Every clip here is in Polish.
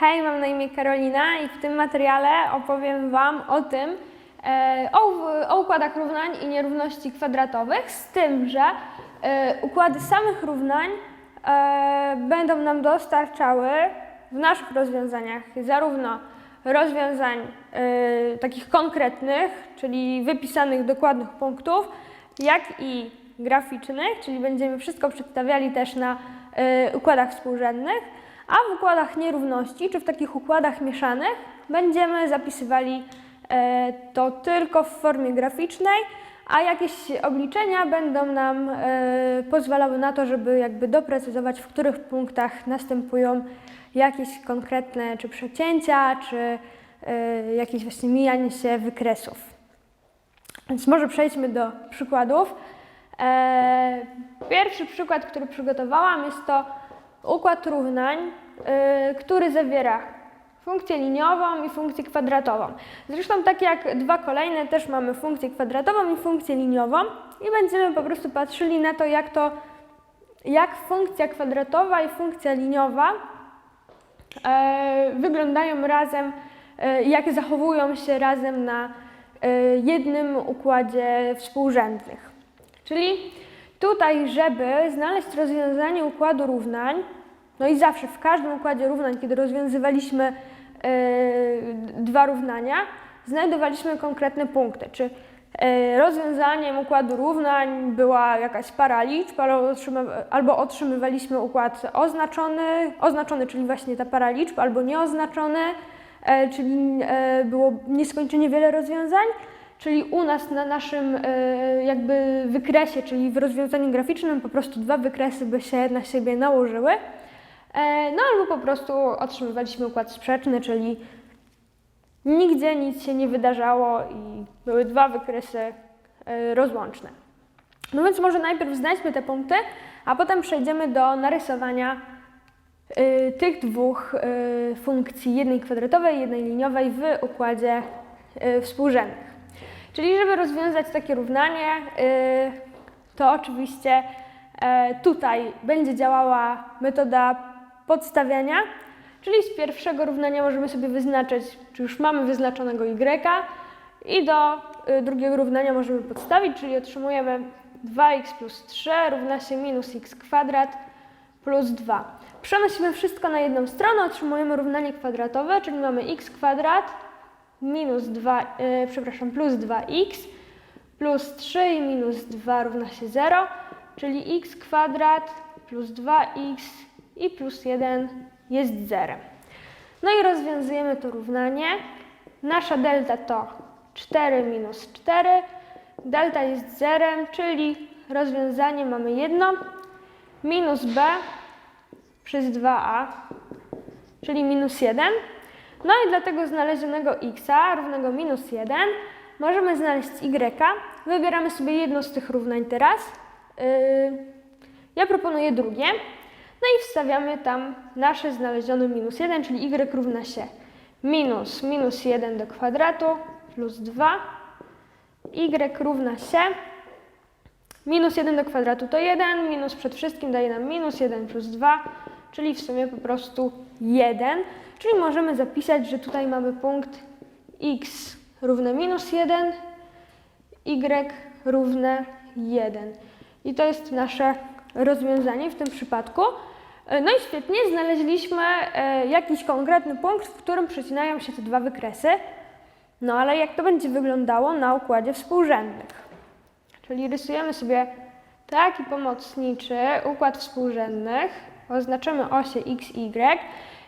Hej, mam na imię Karolina i w tym materiale opowiem Wam o tym, e, o, o układach równań i nierówności kwadratowych, z tym, że e, układy samych równań e, będą nam dostarczały w naszych rozwiązaniach zarówno rozwiązań takich konkretnych, czyli wypisanych dokładnych punktów, jak i graficznych, czyli będziemy wszystko przedstawiali też na układach współrzędnych, a w układach nierówności, czy w takich układach mieszanych, będziemy zapisywali e, to tylko w formie graficznej, a jakieś obliczenia będą nam e, pozwalały na to, żeby jakby doprecyzować, w których punktach następują jakieś konkretne czy przecięcia, czy e, jakieś właśnie mijanie się wykresów. Więc może przejdźmy do przykładów. Pierwszy przykład, który przygotowałam, jest to układ równań, e, który zawiera funkcję liniową i funkcję kwadratową. Zresztą tak jak dwa kolejne też mamy funkcję kwadratową i funkcję liniową i będziemy po prostu patrzyli na to, jak to, jak funkcja kwadratowa i funkcja liniowa e, wyglądają razem, e, jak zachowują się razem na e, jednym układzie współrzędnych. Czyli tutaj, żeby znaleźć rozwiązanie układu równań, no i zawsze w każdym układzie równań, kiedy rozwiązywaliśmy e, dwa równania, znajdowaliśmy konkretne punkty. Czy e, rozwiązaniem układu równań była jakaś para liczb, albo, otrzyma- albo otrzymywaliśmy układ oznaczony, oznaczony, czyli właśnie ta para liczb, albo nieoznaczony, e, czyli było nieskończenie wiele rozwiązań. Czyli u nas na naszym e, jakby wykresie, czyli w rozwiązaniu graficznym po prostu dwa wykresy by się na siebie nałożyły. E, No albo po prostu otrzymywaliśmy układ sprzeczny, czyli nigdzie nic się nie wydarzało i były dwa wykresy e, rozłączne. No więc może najpierw znajdźmy te punkty, a potem przejdziemy do narysowania e, tych dwóch funkcji, jednej kwadratowej, jednej liniowej w układzie współrzędnych. Czyli żeby rozwiązać takie równanie, to oczywiście tutaj będzie działała metoda podstawiania, czyli z pierwszego równania możemy sobie wyznaczyć, czy już mamy wyznaczonego y i do y, drugiego równania możemy podstawić, czyli otrzymujemy 2x plus 3 równa się minus x kwadrat plus 2. Przenosimy wszystko na jedną stronę, otrzymujemy równanie kwadratowe, czyli mamy x kwadrat minus 2, e, przepraszam, plus 2x plus 3 i minus 2 równa się 0, czyli x kwadrat plus 2x i plus 1 jest zerem. No i rozwiązujemy to równanie. Nasza delta to 4 minus 4. Delta jest zerem, czyli rozwiązanie mamy jedno. Minus b przez 2a, czyli minus 1. No i dla tego znalezionego x równego minus 1 możemy znaleźć y. Wybieramy sobie jedno z tych równań teraz. Yy, ja proponuję drugie. No i wstawiamy tam nasze znalezione minus 1, czyli y równa się minus minus 1 do kwadratu plus 2. y równa się minus 1 do kwadratu to 1, minus przed wszystkim daje nam minus 1 plus 2, czyli w sumie po prostu 1. Czyli możemy zapisać, że tutaj mamy punkt x równe minus 1, y równe 1. I to jest nasze rozwiązanie w tym przypadku. E, No i świetnie, znaleźliśmy e, jakiś konkretny punkt, w którym przecinają się te dwa wykresy. No ale jak to będzie wyglądało na układzie współrzędnych? Czyli rysujemy sobie taki pomocniczy układ współrzędnych, oznaczymy osie x, y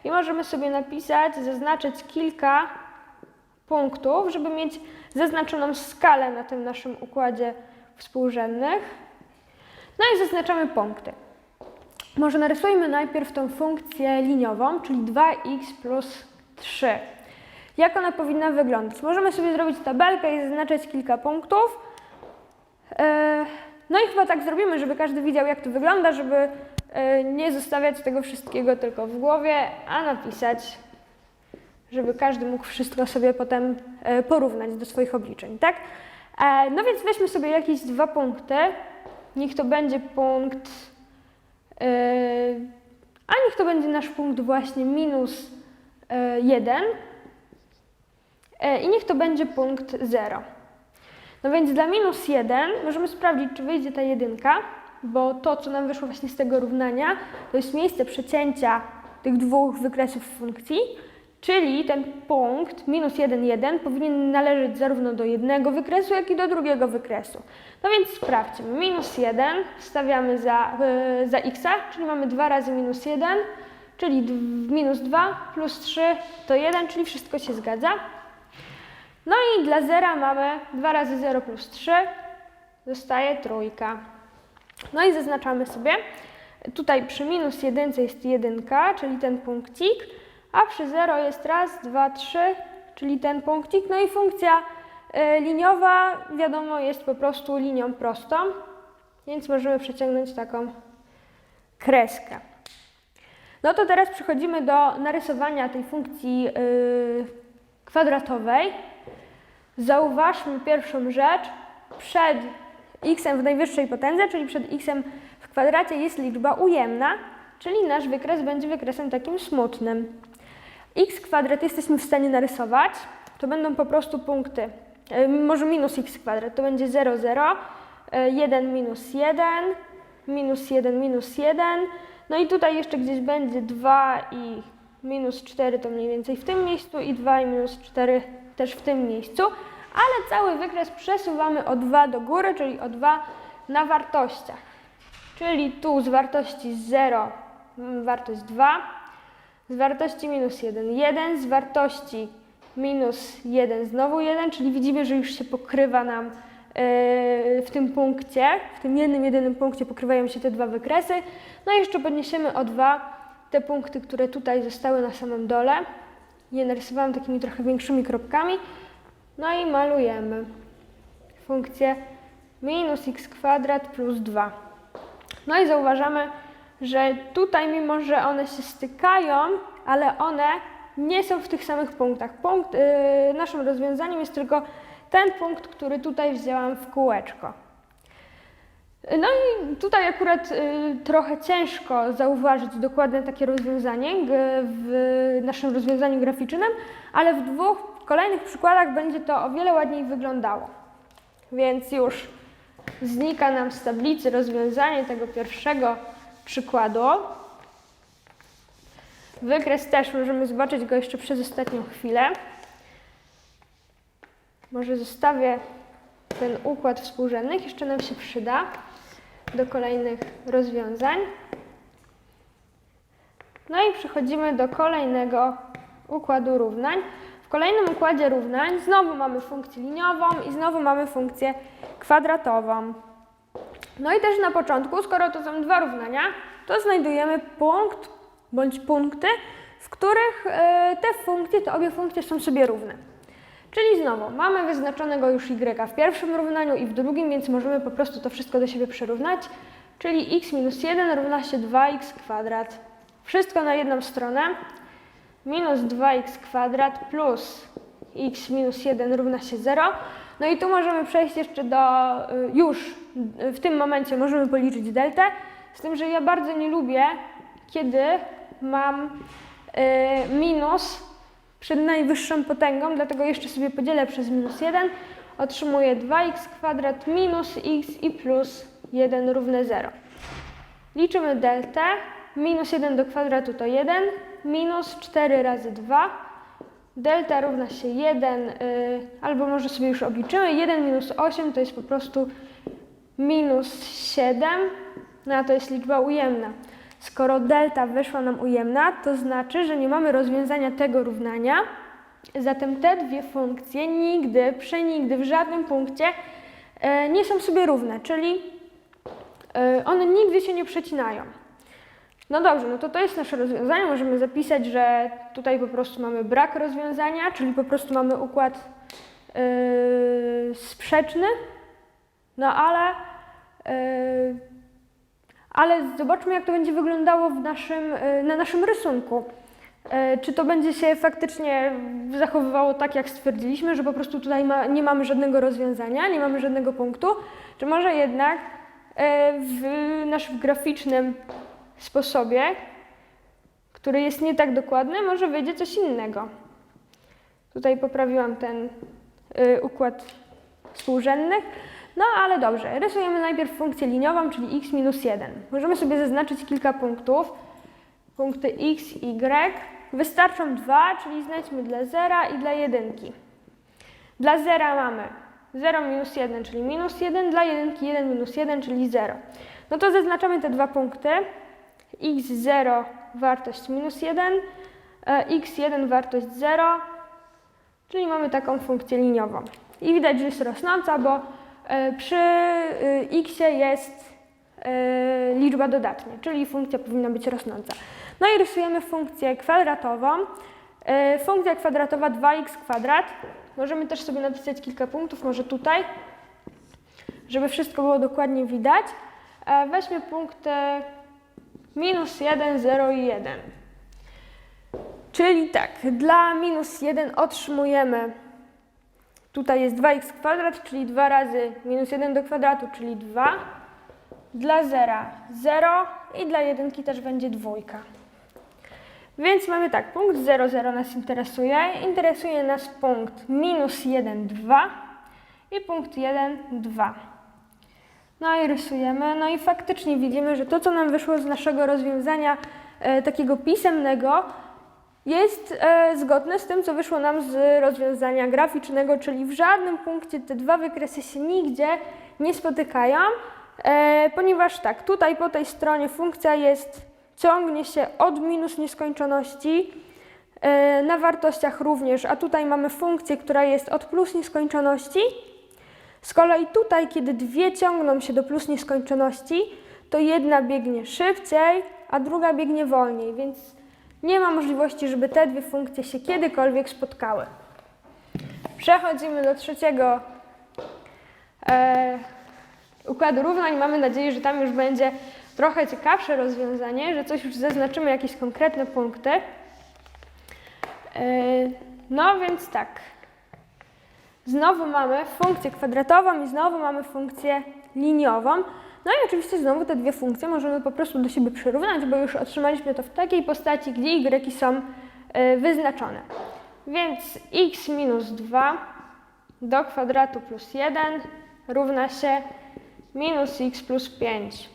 i możemy sobie napisać, zaznaczyć kilka punktów, żeby mieć zaznaczoną skalę na tym naszym układzie współrzędnych. No i zaznaczamy punkty. Może narysujmy najpierw tą funkcję liniową, czyli 2x plus 3. Jak ona powinna wyglądać? Możemy sobie zrobić tabelkę i zaznaczyć kilka punktów. E, No i chyba tak zrobimy, żeby każdy widział, jak to wygląda, żeby e, nie zostawiać tego wszystkiego tylko w głowie, a napisać, żeby każdy mógł wszystko sobie potem e, porównać do swoich obliczeń, tak? No więc weźmy sobie jakieś dwa punkty. Niech to będzie punkt, a niech to będzie nasz punkt właśnie minus e, 1 e, i niech to będzie punkt 0. No więc dla minus 1 możemy sprawdzić, czy wyjdzie ta jedynka, bo to, co nam wyszło właśnie z tego równania, to jest miejsce przecięcia tych dwóch wykresów funkcji, czyli ten punkt minus 1, 1 powinien należeć zarówno do jednego wykresu, jak i do drugiego wykresu. No więc sprawdźmy. Minus 1 stawiamy za, yy, za x, czyli mamy 2 razy minus 1, czyli minus 2 plus 3 to 1, czyli wszystko się zgadza. No i dla zera mamy 2 razy 0 plus 3, zostaje trójka. No i zaznaczamy sobie. Tutaj przy minus 1 jest 1, czyli ten punkcik, a przy 0 jest raz, dwa, trzy, czyli ten punkcik. No i funkcja y, liniowa, wiadomo, jest po prostu linią prostą, więc możemy przeciągnąć taką kreskę. No to teraz przechodzimy do narysowania tej funkcji y, kwadratowej. Zauważmy pierwszą rzecz. Przed x w najwyższej potędze, czyli przed x w kwadracie jest liczba ujemna, czyli nasz wykres będzie wykresem takim smutnym. X kwadrat jesteśmy w stanie narysować, to będą po prostu punkty, e, może minus x kwadrat, to będzie 0, 0, 1 minus 1, minus 1, minus 1, no i tutaj jeszcze gdzieś będzie 2 i minus 4 to mniej więcej w tym miejscu i 2 i minus 4 też w tym miejscu, ale cały wykres przesuwamy o 2 do góry, czyli o 2 na wartościach. Czyli tu z wartości 0 mm, wartość 2, z wartości minus 1 1, z wartości minus 1 znowu 1, czyli widzimy, że już się pokrywa nam yy, w tym punkcie, w tym jednym, jedynym punkcie pokrywają się te dwa wykresy. No i jeszcze podniesiemy o 2 te punkty, które tutaj zostały na samym dole. Je narysowałam takimi trochę większymi kropkami. No i malujemy funkcję minus x kwadrat plus 2. No i zauważamy, że tutaj, mimo że one się stykają, ale one nie są w tych samych punktach. Punkt, yy, naszym rozwiązaniem jest tylko ten punkt, który tutaj wzięłam w kółeczko. No i tutaj akurat y, trochę ciężko zauważyć dokładne takie rozwiązanie g, w naszym rozwiązaniu graficznym, ale w dwóch kolejnych przykładach będzie to o wiele ładniej wyglądało. Więc już znika nam z tablicy rozwiązanie tego pierwszego przykładu. Wykres też możemy zobaczyć go jeszcze przez ostatnią chwilę. Może zostawię ten układ współrzędnych, jeszcze nam się przyda do kolejnych rozwiązań. No i przechodzimy do kolejnego układu równań. W kolejnym układzie równań znowu mamy funkcję liniową i znowu mamy funkcję kwadratową. No i też na początku, skoro to są dwa równania, to znajdujemy punkt bądź punkty, w których e, te funkcje, te obie funkcje są sobie równe. Czyli znowu mamy wyznaczonego już y w pierwszym równaniu i w drugim, więc możemy po prostu to wszystko do siebie przyrównać. Czyli x minus 1 równa się 2x kwadrat. Wszystko na jedną stronę. Minus 2x kwadrat plus x minus 1 równa się 0. No i tu możemy przejść jeszcze do, y, już w tym momencie możemy policzyć deltę, z tym, że ja bardzo nie lubię, kiedy mam y, minus przed najwyższą potęgą, dlatego jeszcze sobie podzielę przez minus 1. Otrzymuję 2x kwadrat minus x i plus 1 równe 0. Liczymy deltę. Minus 1 do kwadratu to 1, minus 4 razy 2. Delta równa się 1, y, albo może sobie już obliczymy. 1 minus 8 to jest po prostu minus 7, no a to jest liczba ujemna. Skoro delta wyszła nam ujemna, to znaczy, że nie mamy rozwiązania tego równania. Zatem te dwie funkcje nigdy, przenigdy, w żadnym punkcie e, nie są sobie równe, czyli e, one nigdy się nie przecinają. No dobrze, no to to jest nasze rozwiązanie. Możemy zapisać, że tutaj po prostu mamy brak rozwiązania, czyli po prostu mamy układ yy, sprzeczny. No ale, yy, ale zobaczmy, jak to będzie wyglądało w naszym, yy, na naszym rysunku. Yy, czy to będzie się faktycznie zachowywało tak, jak stwierdziliśmy, że po prostu tutaj ma, nie mamy żadnego rozwiązania, nie mamy żadnego punktu, czy może jednak w naszym graficznym sposobie, który jest nie tak dokładny, może wyjdzie coś innego. Tutaj poprawiłam ten y, układ współrzędnych. No ale dobrze, rysujemy najpierw funkcję liniową, czyli x minus 1. Możemy sobie zaznaczyć kilka punktów. Punkty x, y. Wystarczą dwa, czyli znajdźmy dla zera i dla jedynki. Dla zera mamy 0 minus 1, czyli minus 1, dla jedynki 1 minus 1, czyli 0. No to zaznaczamy te dwa punkty. x0 wartość minus 1, e, x1 wartość 0, czyli mamy taką funkcję liniową. I widać, że jest rosnąca, bo przy y, x jest e, liczba dodatnia, czyli funkcja powinna być rosnąca. No i rysujemy funkcję kwadratową. E, Funkcja kwadratowa 2x kwadrat. Możemy też sobie napisać kilka punktów, może tutaj, żeby wszystko było dokładnie widać. E, Weźmy punkty minus 1, 0 i 1. Czyli tak, dla minus 1 otrzymujemy, tutaj jest 2x kwadrat, czyli 2 razy minus 1 do kwadratu, czyli 2. Dla zera 0 i dla jedynki też będzie dwójka. Więc mamy tak, punkt 0, 0 nas interesuje. Interesuje nas punkt minus 1, 2 i punkt 1, 2. No i rysujemy. No i faktycznie widzimy, że to, co nam wyszło z naszego rozwiązania e, takiego pisemnego, jest e, zgodne z tym, co wyszło nam z rozwiązania graficznego, czyli w żadnym punkcie te dwa wykresy się nigdzie nie spotykają, e, ponieważ tak, tutaj po tej stronie funkcja jest ciągnie się od minus nieskończoności e, na wartościach również, a tutaj mamy funkcję, która jest od plus nieskończoności. Z kolei tutaj, kiedy dwie ciągną się do plus nieskończoności, to jedna biegnie szybciej, a druga biegnie wolniej, więc nie ma możliwości, żeby te dwie funkcje się kiedykolwiek spotkały. Przechodzimy do trzeciego e, układu równań. Mamy nadzieję, że tam już będzie trochę ciekawsze rozwiązanie, że coś już zaznaczymy, jakieś konkretne punkty. Yy, No więc tak. Znowu mamy funkcję kwadratową i znowu mamy funkcję liniową. No i oczywiście znowu te dwie funkcje możemy po prostu do siebie przyrównać, bo już otrzymaliśmy to w takiej postaci, gdzie y są yy, wyznaczone. Więc x minus 2 do kwadratu plus 1 równa się minus x plus 5.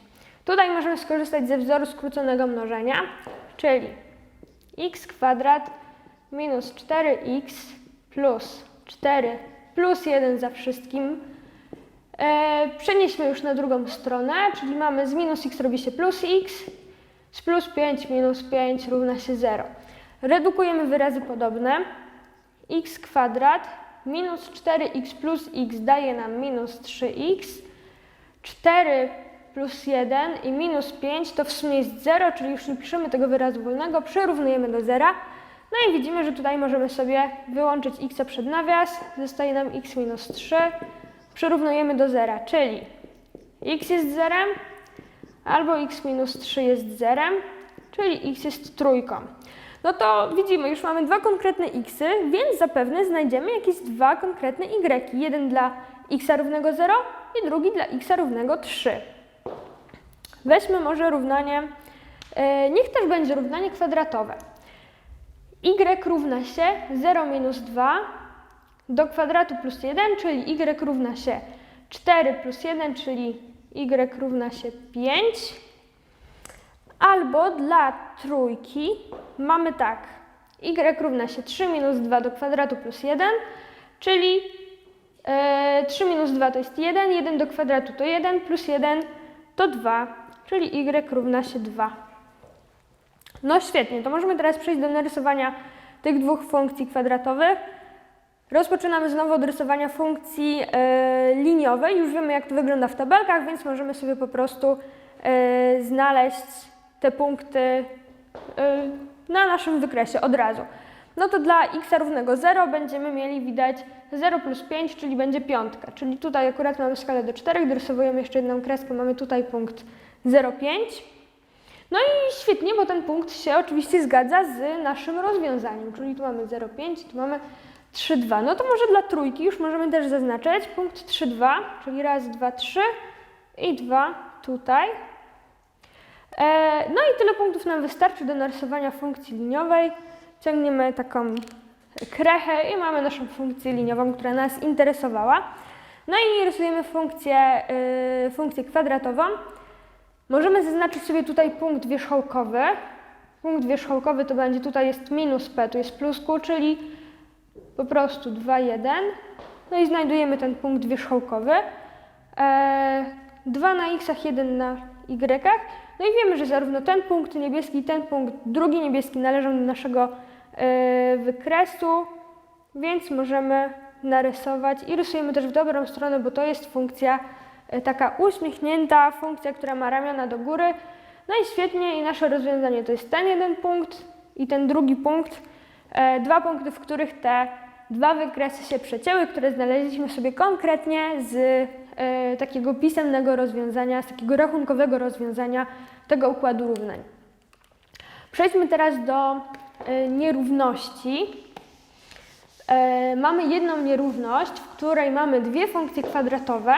Tutaj możemy skorzystać ze wzoru skróconego mnożenia, czyli x kwadrat minus 4x plus 4 plus 1 za wszystkim. E, przenieśmy już na drugą stronę, czyli mamy z minus x robi się plus x, z plus 5 minus 5 równa się 0. Redukujemy wyrazy podobne. x kwadrat minus 4x plus x daje nam minus 3x. 4 plus 1 i minus 5 to w sumie jest 0, czyli już nie piszemy tego wyrazu wolnego, przyrównujemy do zera. No i widzimy, że tutaj możemy sobie wyłączyć x przed nawias, zostaje nam x minus 3, przyrównujemy do zera, czyli x jest zerem, albo x minus 3 jest zerem, czyli x jest trójką. No to widzimy, już mamy dwa konkretne xy, więc zapewne znajdziemy jakieś dwa konkretne y. Jeden dla x równego 0 i drugi dla x równego 3. Weźmy może równanie, e, niech też będzie równanie kwadratowe. y równa się 0 minus 2 do kwadratu plus 1, czyli y równa się 4 plus 1, czyli y równa się 5. Albo dla trójki mamy tak, y równa się 3 minus 2 do kwadratu plus 1, czyli e, 3 minus 2 to jest 1, 1 do kwadratu to 1, plus 1 to 2 czyli y równa się 2. No świetnie, to możemy teraz przejść do narysowania tych dwóch funkcji kwadratowych. Rozpoczynamy znowu od rysowania funkcji e, liniowej. Już wiemy, jak to wygląda w tabelkach, więc możemy sobie po prostu e, znaleźć te punkty e, na naszym wykresie od razu. No to dla x równego 0 będziemy mieli widać 0 plus 5, czyli będzie piątka. Czyli tutaj akurat mamy skalę do 4, gdy rysowujemy jeszcze jedną kreskę, mamy tutaj punkt 0,5. No i świetnie, bo ten punkt się oczywiście zgadza z naszym rozwiązaniem, czyli tu mamy 0,5, tu mamy 3,2. No to może dla trójki już możemy też zaznaczyć punkt 3,2, czyli raz, dwa, trzy i dwa tutaj. E, no i tyle punktów nam wystarczy do narysowania funkcji liniowej. Ciągniemy taką krechę i mamy naszą funkcję liniową, która nas interesowała. No i rysujemy funkcję, y, funkcję kwadratową. Możemy zaznaczyć sobie tutaj punkt wierzchołkowy. Punkt wierzchołkowy to będzie tutaj jest minus p, tu jest plus q, czyli po prostu 2, 1. No i znajdujemy ten punkt wierzchołkowy. E, 2 na x, 1 na y. No i wiemy, że zarówno ten punkt niebieski, ten punkt drugi niebieski należą do naszego e, wykresu, więc możemy narysować i rysujemy też w dobrą stronę, bo to jest funkcja e, taka uśmiechnięta, funkcja, która ma ramiona do góry. No i świetnie i nasze rozwiązanie to jest ten jeden punkt i ten drugi punkt. E, dwa punkty, w których te dwa wykresy się przecięły, które znaleźliśmy sobie konkretnie z e, takiego pisemnego rozwiązania, z takiego rachunkowego rozwiązania tego układu równań. Przejdźmy teraz do e, nierówności. E, mamy jedną nierówność, w której mamy dwie funkcje kwadratowe.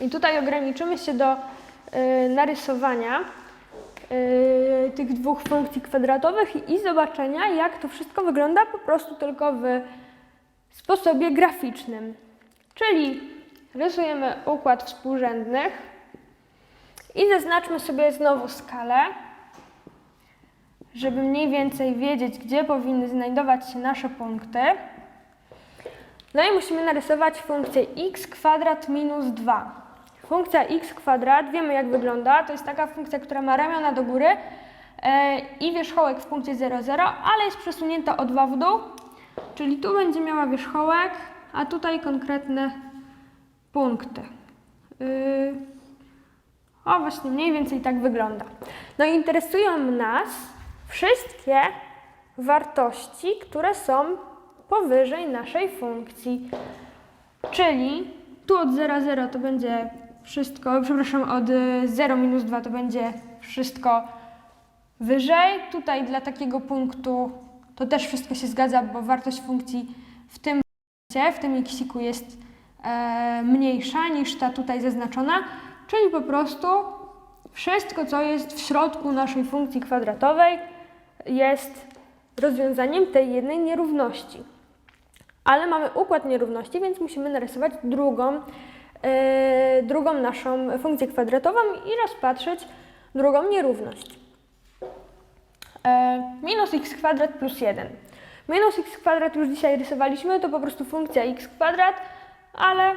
I tutaj ograniczymy się do e, narysowania tych dwóch funkcji kwadratowych i zobaczenia, jak to wszystko wygląda po prostu tylko w sposobie graficznym. Czyli rysujemy układ współrzędnych i zaznaczmy sobie znowu skalę, żeby mniej więcej wiedzieć, gdzie powinny znajdować się nasze punkty. No i musimy narysować funkcję x kwadrat minus 2. Funkcja x kwadrat, wiemy jak wygląda, to jest taka funkcja, która ma ramiona do góry e, i wierzchołek w punkcie 0, 0, ale jest przesunięta o 2 w dół, czyli tu będzie miała wierzchołek, a tutaj konkretne punkty. Yy, o, właśnie mniej więcej tak wygląda. No i interesują nas wszystkie wartości, które są powyżej naszej funkcji. Czyli tu od 0, 0 to będzie wszystko, przepraszam, od y, 0 minus 2 to będzie wszystko wyżej. Tutaj dla takiego punktu to też wszystko się zgadza, bo wartość funkcji w tym w tym x jest e, mniejsza niż ta tutaj zaznaczona, czyli po prostu wszystko, co jest w środku naszej funkcji kwadratowej, jest rozwiązaniem tej jednej nierówności. Ale mamy układ nierówności, więc musimy narysować drugą, drugą naszą funkcję kwadratową i rozpatrzeć drugą nierówność. E, minus x kwadrat plus 1. Minus x kwadrat już dzisiaj rysowaliśmy, to po prostu funkcja x kwadrat, ale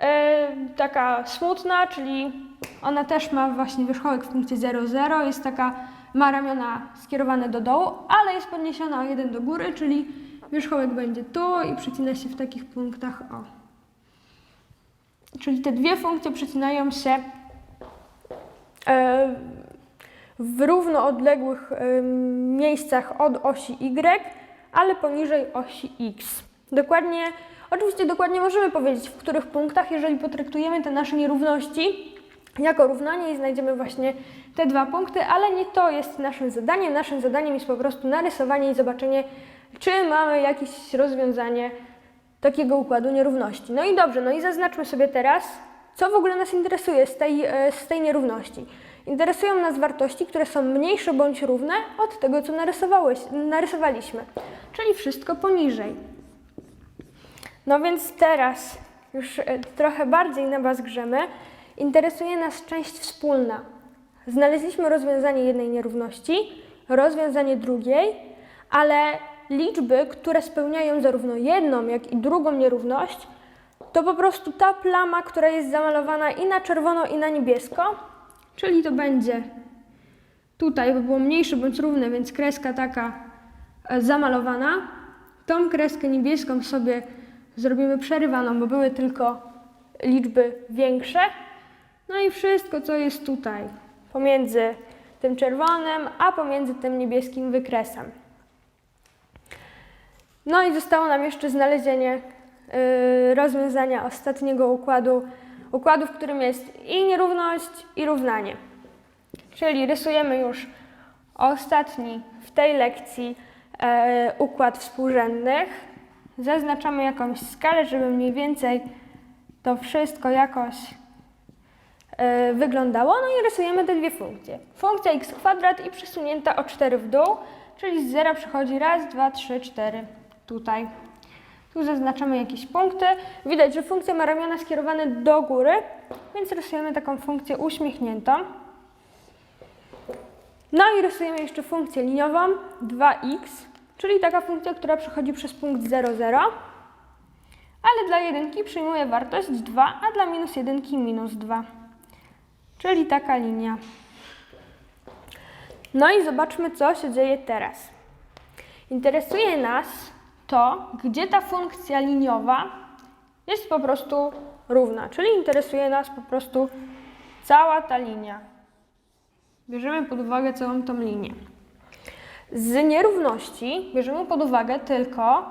e, taka smutna, czyli ona też ma właśnie wierzchołek w punkcie 0, 0, jest taka, ma ramiona skierowane do dołu, ale jest podniesiona o 1 do góry, czyli wierzchołek będzie tu i przecina się w takich punktach o. Czyli te dwie funkcje przecinają się e, w równo odległych e, miejscach od osi y, ale poniżej osi x. Dokładnie, oczywiście dokładnie możemy powiedzieć, w których punktach, jeżeli potraktujemy te nasze nierówności jako równanie i znajdziemy właśnie te dwa punkty, ale nie to jest naszym zadaniem. Naszym zadaniem jest po prostu narysowanie i zobaczenie, czy mamy jakieś rozwiązanie takiego układu nierówności. No i dobrze, no i zaznaczmy sobie teraz, co w ogóle nas interesuje z tej, e, z tej nierówności. Interesują nas wartości, które są mniejsze bądź równe od tego, co narysowaliśmy, czyli wszystko poniżej. No więc teraz już e, trochę bardziej na Was grzemy. Interesuje nas część wspólna. Znaleźliśmy rozwiązanie jednej nierówności, rozwiązanie drugiej, ale liczby, które spełniają zarówno jedną, jak i drugą nierówność, to po prostu ta plama, która jest zamalowana i na czerwono, i na niebiesko, czyli to będzie tutaj, by było mniejsze bądź równe, więc kreska taka e, zamalowana. Tą kreskę niebieską sobie zrobimy przerywaną, bo były tylko liczby większe. No i wszystko, co jest tutaj, pomiędzy tym czerwonym, a pomiędzy tym niebieskim wykresem. No i zostało nam jeszcze znalezienie y, rozwiązania ostatniego układu, układu, w którym jest i nierówność, i równanie. Czyli rysujemy już ostatni w tej lekcji e, układ współrzędnych. Zaznaczamy jakąś skalę, żeby mniej więcej to wszystko jakoś e, wyglądało. No i rysujemy te dwie funkcje. Funkcja x kwadrat i przesunięta o 4 w dół, czyli z zera przychodzi raz, dwa, trzy, cztery. Tutaj. Tu zaznaczamy jakieś punkty. Widać, że funkcja ma ramiona skierowane do góry, więc rysujemy taką funkcję uśmiechniętą. No i rysujemy jeszcze funkcję liniową 2x, czyli taka funkcja, która przechodzi przez punkt 0, 0, ale dla jedynki przyjmuje wartość 2, a dla minus jedynki minus 2, czyli taka linia. No i zobaczmy, co się dzieje teraz. Interesuje nas to, gdzie ta funkcja liniowa jest po prostu równa, czyli interesuje nas po prostu cała ta linia. Bierzemy pod uwagę całą tą linię. Z nierówności bierzemy pod uwagę tylko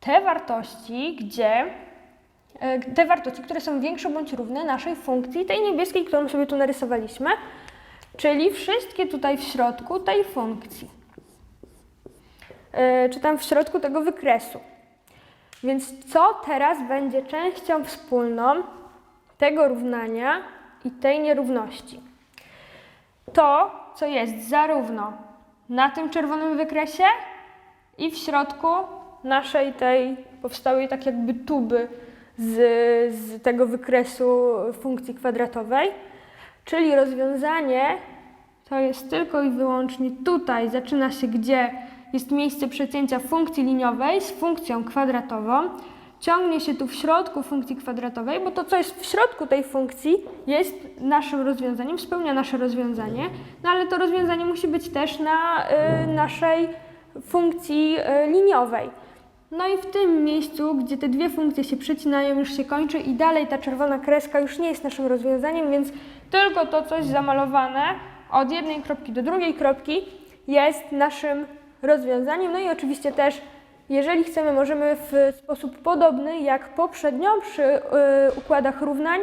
te wartości, gdzie e, te wartości, które są większe bądź równe naszej funkcji, tej niebieskiej, którą sobie tu narysowaliśmy, czyli wszystkie tutaj w środku tej funkcji, czy tam w środku tego wykresu. Więc co teraz będzie częścią wspólną tego równania i tej nierówności? to, co jest zarówno na tym czerwonym wykresie i w środku naszej tej powstałej tak jakby tuby z, z tego wykresu funkcji kwadratowej. Czyli rozwiązanie to jest tylko i wyłącznie tutaj, zaczyna się gdzie jest miejsce przecięcia funkcji liniowej z funkcją kwadratową, ciągnie się tu w środku funkcji kwadratowej, bo to, co jest w środku tej funkcji, jest naszym rozwiązaniem, spełnia nasze rozwiązanie, no ale to rozwiązanie musi być też na y, naszej funkcji y, liniowej. No i w tym miejscu, gdzie te dwie funkcje się przecinają, już się kończy i dalej ta czerwona kreska już nie jest naszym rozwiązaniem, więc tylko to coś zamalowane od jednej kropki do drugiej kropki jest naszym rozwiązaniem. No i oczywiście też jeżeli chcemy, możemy w sposób podobny jak poprzednio przy y, układach równań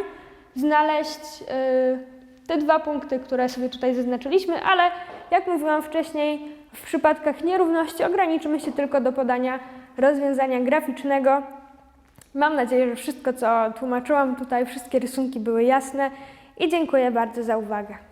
znaleźć y, te dwa punkty, które sobie tutaj zaznaczyliśmy, ale jak mówiłam wcześniej, w przypadkach nierówności ograniczymy się tylko do podania rozwiązania graficznego. Mam nadzieję, że wszystko, co tłumaczyłam tutaj, wszystkie rysunki były jasne i dziękuję bardzo za uwagę.